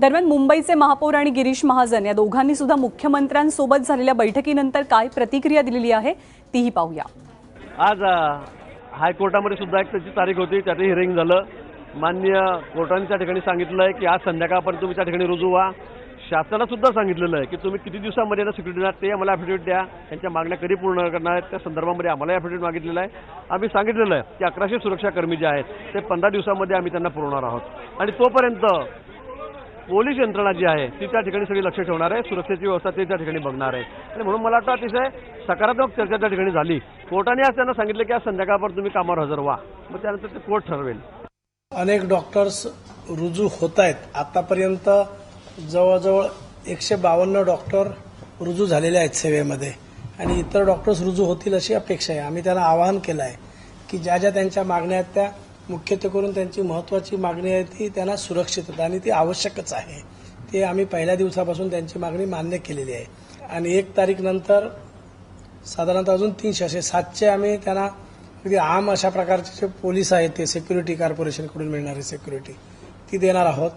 दरम्यान मुंबईचे महापौर आणि गिरीश महाजन या दोघांनी सुद्धा मुख्यमंत्र्यांसोबत झालेल्या बैठकीनंतर काय प्रतिक्रिया दिलेली आहे तीही पाहूया. आज हायकोर्टामध्ये सुद्धा एक त्याची तारीख होती त्याचं हिअरिंग झालं. मान्य कोर्टाने त्या ठिकाणी सांगितलं आहे की आज संध्याकाळपर्यंत तुम्ही त्या ठिकाणी रुजू व्हा. शासनाला सुद्धा सांगितलेलं आहे की तुम्ही किती दिवसामध्ये यांना सिक्युरिटी देणार ते आम्हाला ॲफिडेविट द्या. त्यांच्या मागण्या कधी पूर्ण करणार आहेत त्या संदर्भामध्ये आम्हाला ॲफिडेविट मागितलेलं आहे. आम्ही सांगितलेलं आहे की अकराशे सुरक्षा कर्मी जे आहेत ते पंधरा दिवसामध्ये आम्ही त्यांना पुरवणार आहोत. आणि तोपर्यंत पोलीस यंत्रणा जी आहे ती त्या ठिकाणी सगळी लक्ष ठेवणार आहे. सुरक्षेची व्यवस्था ते त्या ठिकाणी बघणार आहे. आणि म्हणून मला वाटतं अतिशय सकारात्मक चर्चा त्या ठिकाणी झाली. कोर्टाने आज त्यांना सांगितलं की आज संध्याकाळपर्यंत तुम्ही कामावर हजर व्हा. मग त्यानंतर ते कोर्ट ठरवेल. अनेक डॉक्टर्स रुजू होत आहेत आतापर्यंत जवळजवळ एकशे बावन्न डॉक्टर रुजू झालेले आहेत सेवेमध्ये. आणि इतर डॉक्टर्स रुजू होतील अशी अपेक्षा आहे. आम्ही त्यांना आवाहन केलं आहे की ज्या ज्या त्यांच्या मागण्या आहेत त्या मुख्यत्वे करून त्यांची महत्वाची मागणी आहे ती त्यांना सुरक्षितता आणि ती आवश्यकच आहे. ते आम्ही पहिल्या दिवसापासून त्यांची मागणी मान्य केलेली आहे. आणि एक तारीख नंतर साधारणतः अजून तीनशे असे सातशे आम्ही त्यांना अगदी आम अशा प्रकारचे जे पोलीस आहेत ते सिक्युरिटी कॉर्पोरेशनकडून मिळणारी सिक्युरिटी ती देणार आहोत.